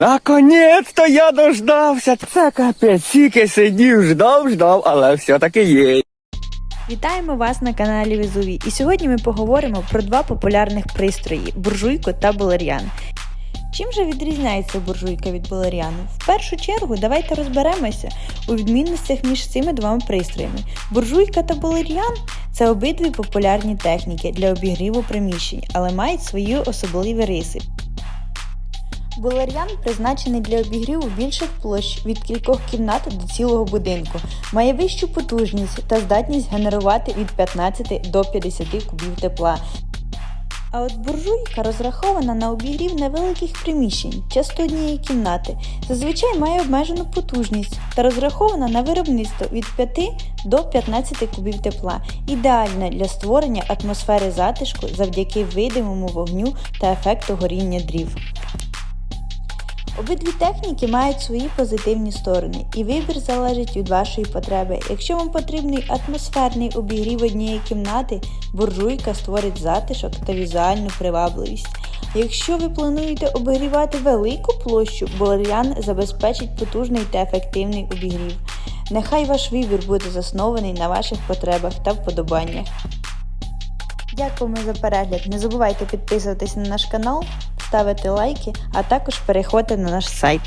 Наконець-то я дождався. Це капець, тільки сидів, ждав, ждав, але все-таки є. Вітаємо вас на каналі Везуві. І сьогодні ми поговоримо про два популярних пристрої буржуйку та балеріан. Чим же відрізняється буржуйка від балеріану? В першу чергу давайте розберемося у відмінностях між цими двома пристроями. Буржуйка та балеріан це обидві популярні техніки для обігріву приміщень, але мають свої особливі риси. Булар'ян призначений для обігріву більших площ від кількох кімнат до цілого будинку, має вищу потужність та здатність генерувати від 15 до 50 кубів тепла. А от буржуйка розрахована на обігрів невеликих приміщень, часто однієї кімнати, зазвичай має обмежену потужність та розрахована на виробництво від 5 до 15 кубів тепла, ідеальна для створення атмосфери затишку завдяки видимому вогню та ефекту горіння дрів. Обидві техніки мають свої позитивні сторони, і вибір залежить від вашої потреби. Якщо вам потрібний атмосферний обігрів однієї кімнати, буржуйка створить затишок та візуальну привабливість. Якщо ви плануєте обігрівати велику площу, болер'ян забезпечить потужний та ефективний обігрів. Нехай ваш вибір буде заснований на ваших потребах та вподобаннях. Дякуємо за перегляд. Не забувайте підписуватись на наш канал, ставити лайки, а також переходьте на наш сайт.